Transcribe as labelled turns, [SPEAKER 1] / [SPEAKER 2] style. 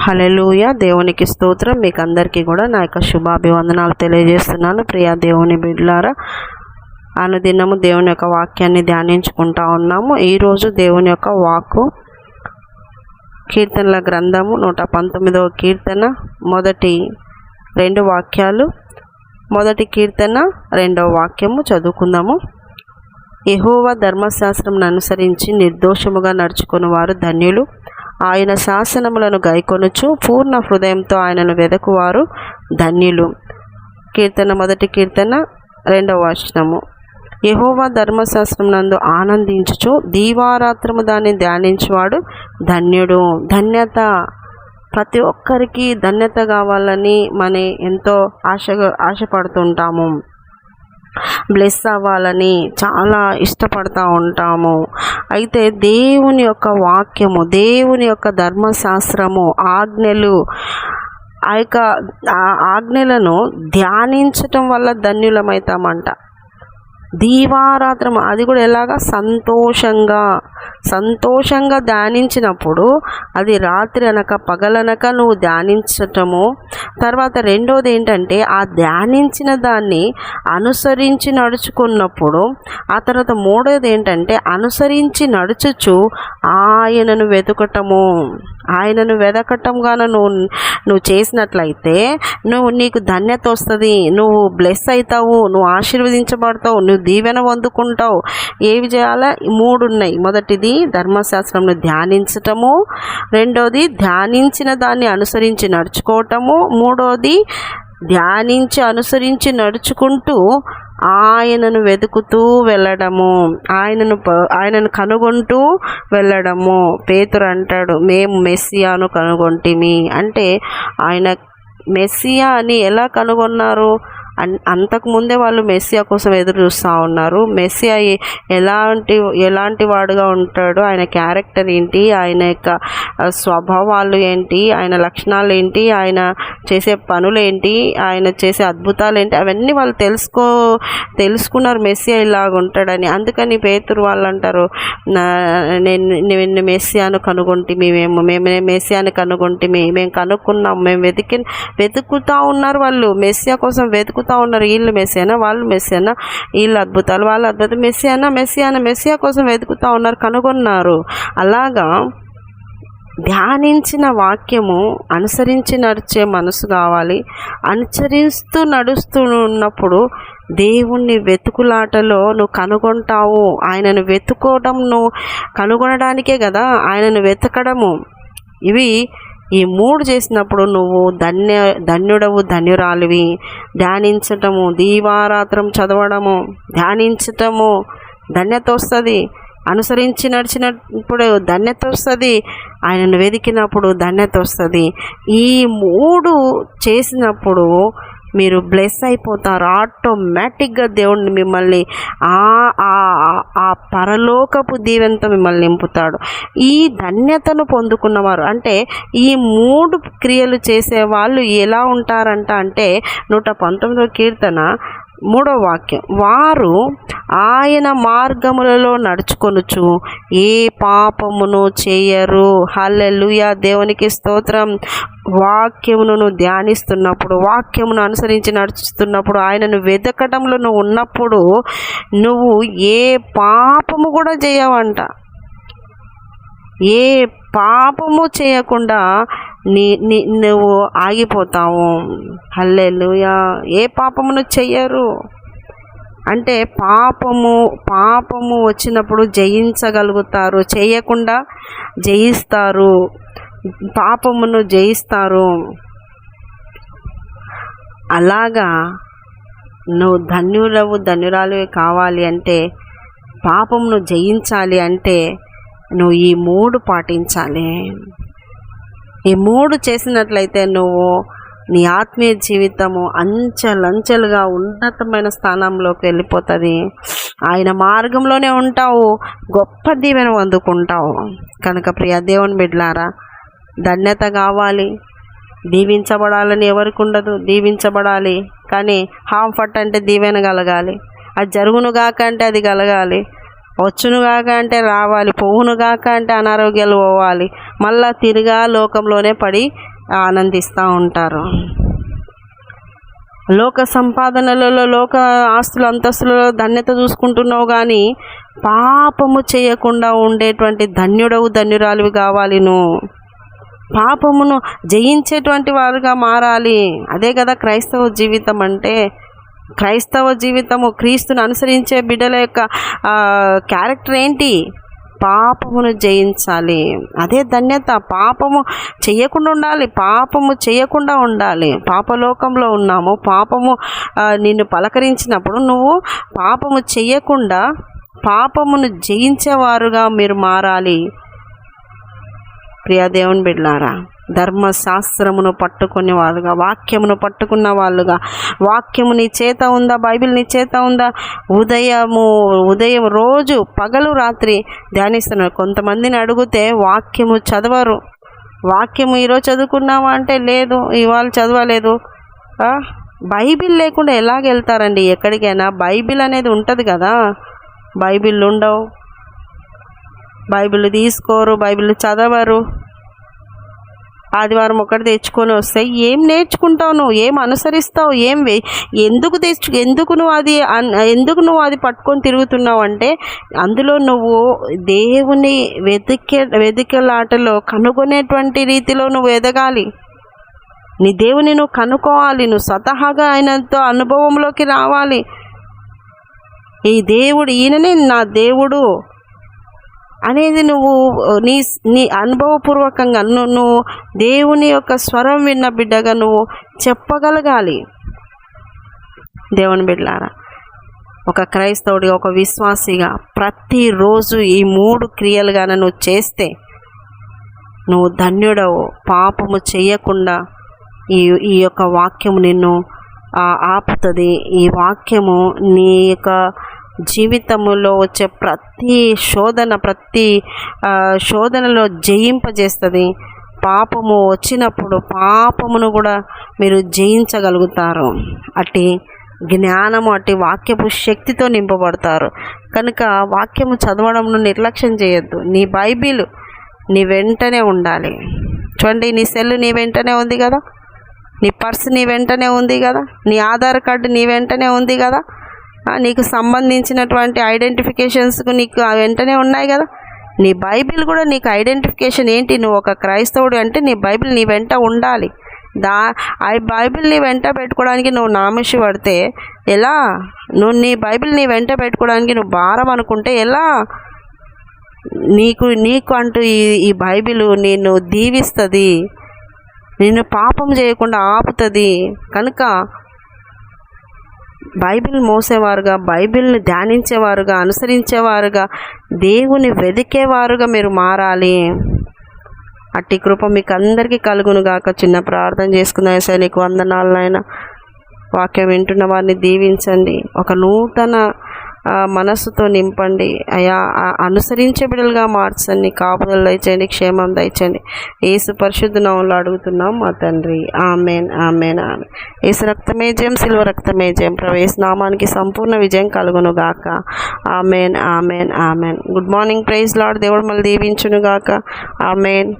[SPEAKER 1] Hallelujah దేవునికి స్తోత్రం. మీకు అందరికీ కూడా నా యొక్క శుభాభివందనాలు తెలియజేస్తున్నాను. ప్రియా దేవుని బిడ్లారా అనుదినము దేవుని యొక్క వాక్యాన్ని ధ్యానించుకుంటా ఉన్నాము. ఈరోజు దేవుని యొక్క వాక్కు కీర్తనల గ్రంథము నూట పంతొమ్మిదవ కీర్తన. మొదటి రెండు వాక్యాలు. మొదటి కీర్తన రెండవ వాక్యము చదువుకుందాము. ఎహోవా ధర్మశాస్త్రం అనుసరించి నిర్దోషముగా నడుచుకుని వారు ధన్యులు. ఆయన శాసనములను గైకొనుచు పూర్ణ హృదయంతో ఆయనను వెదకువారు ధన్యులు. కీర్తన మొదటి కీర్తన రెండవ వచనము. యహోవా ధర్మశాస్త్రం నందు ఆనందించుచు దీవారాత్రము దాన్ని ధ్యానించువాడు ధన్యుడు. ధన్యత. ప్రతి ఒక్కరికి ధన్యత కావాలని మన ఎంతో ఆశగా ఆశపడుతుంటాము. బ్లెస్ అవ్వాలని చాలా ఇష్టపడతా ఉంటాము. అయితే దేవుని యొక్క వాక్యము దేవుని యొక్క ధర్మశాస్త్రము ఆజ్ఞలు ఆ యొక్క ఆజ్ఞలను ధ్యానించటం వల్ల ధన్యులమవుతామంట దీవారాత్రం అది కూడా ఎలాగా? సంతోషంగా. సంతోషంగా ధ్యానించినప్పుడు అది రాత్రి అనక పగలనక నువ్వు ధ్యానించటము. తర్వాత రెండోది ఏంటంటే ఆ ధ్యానించిన దాన్ని అనుసరించి నడుచుకున్నప్పుడు ఆ తర్వాత మూడోది ఏంటంటే అనుసరించి నడుచుచు ఆయనను వెతుకటము. ఆయనను వెదకటంగాను నువ్వు నువ్వు చేసినట్లయితే నువ్వు నీకు ధన్యత వస్తుంది. నువ్వు బ్లెస్ అవుతావు నువ్వు ఆశీర్వదించబడతావు నువ్వు దీవెన పొందుకుంటావు. ఏవి చేయాలా మూడు ఉన్నాయి. మొదటిది ధర్మశాస్త్రంను ధ్యానించటము. రెండోది ధ్యానించిన దాన్ని అనుసరించి నడుచుకోవటము. మూడోది ధ్యానించి అనుసరించి నడుచుకుంటూ ఆయనను వెతుకుతూ వెళ్ళడము. ఆయనను ఆయనను కనుగొంటూ వెళ్ళడము. పేతురు అంటాడు మేము మెస్సియాను కనుగొంటిమి. అంటే ఆయన మెస్సియా అని ఎలా కనుగొన్నారు? అంతకుముందే వాళ్ళు మెస్సియా కోసం ఎదురు చూస్తూ ఉన్నారు. మెస్సియా ఎలాంటి ఎలాంటి వాడుగా ఉంటాడు ఆయన క్యారెక్టర్ ఏంటి ఆయన యొక్క స్వభావాలు ఏంటి ఆయన లక్షణాలు ఏంటి ఆయన చేసే పనులు ఏంటి ఆయన చేసే అద్భుతాలు ఏంటి అవన్నీ వాళ్ళు తెలుసుకో తెలుసుకున్నారు మెస్సియా ఇలాగ ఉంటాడని. అందుకని పేతురు వాళ్ళు అంటారు నేను మెస్సియాను కనుగొంటి మేము మేము మెస్సియాను కనుగొంటి మేము కనుక్కున్నాం మేము వెతికి వెతుకుతూ ఉన్నారు వాళ్ళు. మెస్సియా కోసం వెతుకు వెతుకుతూ ఉన్నారు. వీళ్ళు మెస్సేనా వాళ్ళు మెస్సేనా? వీళ్ళు అద్భుతాలు వాళ్ళు అద్భుతం మెస్సేనా మెస్సియానా మెస్సియా కోసం వెతుకుతూ ఉన్నారు కనుగొన్నారు. అలాగా ధ్యానించిన వాక్యము అనుసరించి నడిచే మనసు కావాలి. అనుసరిస్తూ నడుస్తూ ఉన్నప్పుడు దేవుణ్ణి వెతుకులాటలో నువ్వు కనుగొంటావు. ఆయనను వెతుకోవడం నువ్వు కనుగొనడానికే కదా ఆయనను వెతకడము. ఇవి ఈ మూడు చేసినప్పుడు నువ్వు ధన్య ధన్యుడవు ధన్యురాలివి. ధ్యానించటము దీవారాత్రం చదవడము ధ్యానించటము ధన్యత వస్తుంది అనుసరించి నడిచినప్పుడు ధన్యత వస్తుంది ఆయనను వెతికినప్పుడు ధన్యత వస్తుంది ఈ మూడు చేసినప్పుడు మీరు బ్లెస్ అయిపోతారు. ఆటోమేటిక్గా దేవుడిని మిమ్మల్ని ఆ పరలోకపు దీవెనతో మిమ్మల్ని నింపుతాడు. ఈ ధన్యతను పొందుకున్నవారు అంటే ఈ మూడు క్రియలు చేసే వాళ్ళు ఎలా ఉంటారంట అంటే నూట పంతొమ్మిదో కీర్తన మూడో వాక్యం. వారు ఆయన మార్గములలో నడుచుకొనుచు ఏ పాపమును చేయరు. హల్లెలుయా. దేవునికి స్తోత్రం. వాక్యమును ధ్యానిస్తున్నప్పుడు వాక్యమును అనుసరించి నడుచుతున్నప్పుడు ఆయనను వెతకటంలో నువ్వు ఉన్నప్పుడు నువ్వు ఏ పాపము కూడా చేయవంట. ఏ పాపము చేయకుండా నీ నీ నువ్వు ఆగిపోతావు. హల్లెలుయా. ఏ పాపమును చెయ్యరు? అంటే పాపము పాపము వచ్చినప్పుడు జయించగలుగుతారు. చేయకుండా జయిస్తారు. పాపమును జయిస్తారు. అలాగా నువ్వు ధన్యులవు ధన్యురాలు కావాలి అంటే పాపమును జయించాలి అంటే నువ్వు ఈ మూడు పాటించాలి. ఈ మూడు చేసినట్లయితే నువ్వు నీ ఆత్మీయ జీవితము అంచెలంచెలుగా ఉన్నతమైన స్థానంలోకి వెళ్ళిపోతుంది. ఆయన మార్గంలోనే ఉంటావు గొప్ప దీవెన అందుకుంటావు. కనుక ప్రియ దేవుని బిడ్లారా ధన్యత కావాలి. దీవించబడాలని ఎవరికి ఉండదు దీవించబడాలి. కానీ హాంఫట్ అంటే దీవెన కలగాలి. అది జరుగునుగాక అంటే అది కలగాలి. వచ్చునుగాక అంటే రావాలి పోవునుగాక అంటే అనారోగ్యాలు పోవాలి. మళ్ళా తిరిగా లోకంలోనే పడి ఆనందిస్తూ ఉంటారు. లోక సంపాదనలలో లోక ఆస్తుల అంతస్తులలో ధన్యత చూసుకుంటున్నావు కానీ పాపము చేయకుండా ఉండేటువంటి ధన్యుడవు ధన్యురాలివి కావాలి నువ్వు. పాపమును జయించేటువంటి వారుగా మారాలి. అదే కదా క్రైస్తవ జీవితం అంటే క్రైస్తవ జీవితము క్రీస్తును అనుసరించే బిడ్డల యొక్క క్యారెక్టర్ ఏంటి? పాపమును జయించాలి. అదే ధన్యత. పాపము చేయకుండా ఉండాలి. పాపము చేయకుండా ఉండాలి. పాపలోకంలో ఉన్నాము. పాపము నిన్ను పలకరించినప్పుడు నువ్వు పాపము చేయకుండా పాపమును జయించేవారుగా మీరు మారాలి. ప్రియా దేవుని బిడ్లారా ధర్మశాస్త్రమును పట్టుకునే వాళ్ళుగా వాక్యమును పట్టుకున్న వాళ్ళుగా. వాక్యము నీ చేత ఉందా బైబిల్ నీ చేత ఉందా? ఉదయము ఉదయం రోజు పగలు రాత్రి ధ్యానిస్తున్నారు. కొంతమందిని అడిగితే వాక్యము చదవరు. వాక్యము ఈరోజు చదువుకున్నావా అంటే లేదు ఇవాళ చదవలేదు. బైబిల్ లేకుండా ఎలాగ వెళ్తారండి? ఎక్కడికైనా బైబిల్ అనేది ఉంటుంది కదా. బైబిల్ ఉండవు. బైబిల్ తీసుకోరు బైబిల్ చదవరు. ఆదివారం ఒకటి తెచ్చుకొని వస్తే ఏం నేర్చుకుంటావు నువ్వు? ఏం అనుసరిస్తావు? ఏం ఎందుకు తెచ్చు? ఎందుకు నువ్వు అది అన్- ఎందుకు నువ్వు అది పట్టుకొని తిరుగుతున్నావు? అంటే అందులో నువ్వు దేవుని వెతికే వెతికలాటలో కనుగొనేటువంటి రీతిలో నువ్వు ఎదగాలి. నీ దేవుని నువ్వు కనుక్కోవాలి. నువ్వు స్వతహాగా ఆయనతో అనుభవంలోకి రావాలి. ఈ దేవుడు ఈయననే నా దేవుడు. అనేది నువ్వు నీ నీ అనుభవపూర్వకంగా నువ్వు నువ్వు దేవుని యొక్క స్వరం విన్న బిడ్డగా నువ్వు చెప్పగలగాలి. దేవుని బిడ్డలారా ఒక క్రైస్తవుడిగా ఒక విశ్వాసిగా ప్రతిరోజు ఈ మూడు క్రియలుగానే నువ్వు చేస్తే నువ్వు ధన్యుడవు. పాపము చేయకుండా ఈ ఈ యొక్క వాక్యము నిన్ను ఆపుతుంది. ఈ వాక్యము నీ యొక్క జీవితములో వచ్చే ప్రతి శోధన ప్రతి శోధనలో జయింపజేస్తుంది. పాపము వచ్చినప్పుడు పాపమును కూడా మీరు జయించగలుగుతారు. అట్టి జ్ఞానము అట్టి వాక్యపు శక్తితో నింపబడతారు. కనుక వాక్యము చదవడంను నిర్లక్ష్యం చేయొద్దు. నీ బైబిల్ నీ వెంటనే ఉండాలి. చూడండి నీ సెల్ నీ వెంటనే ఉంది కదా? నీ పర్స్ నీ వెంటనే ఉంది కదా? నీ ఆధార్ కార్డు నీ వెంటనే ఉంది కదా? నీకు సంబంధించినటువంటి ఐడెంటిఫికేషన్స్కు నీకు ఆ వెంటనే ఉన్నాయి కదా. నీ బైబిల్ కూడా నీకు ఐడెంటిఫికేషన్ ఏంటి? నువ్వు ఒక క్రైస్తవుడు అంటే నీ బైబిల్ నీ వెంట ఉండాలి. దా ఆ బైబిల్ నీ వెంట పెట్టుకోవడానికి నువ్వు నామిషి పడితే ఎలా? నువ్వు నీ బైబిల్ నీ వెంట పెట్టుకోవడానికి నువ్వు భారం అనుకుంటే ఎలా? నీకు నీకు అంటూ ఈ ఈ బైబిల్ నిన్ను దీవిస్తుంది. నిన్ను పాపం చేయకుండా ఆపుతుంది. కనుక బైబిల్ మోసేవారుగా బైబిల్ని ధ్యానించేవారుగా అనుసరించేవారుగా దేవుని వెదికేవారుగా మీరు మారాలి. అట్టి కృప మీకు అందరికీ కలుగునుగాక. చిన్న ప్రార్థన చేసుకున్న సరే నీకు వందనాలనైనా వాక్యం వింటున్న వారిని దీవించండి. ఒక నూతన మనస్సుతో నింపండి. అయా అనుసరించే బిడ్డలుగా మార్చండి. కాపుదలు దయచేయండి క్షేమం దయచేయండి. ఏసు పరిశుద్ధ నామంలో అడుగుతున్నాం మా తండ్రి. Amen amen amen. ఏసు రక్తమే జయం సిల్వ రక్తమే జయం. ప్రవేశ నామానికి సంపూర్ణ విజయం కలుగును గాక amen amen amen. Good morning praise Lord దేవుడు మళ్ళీ దీవించును గాక ఆమెన్.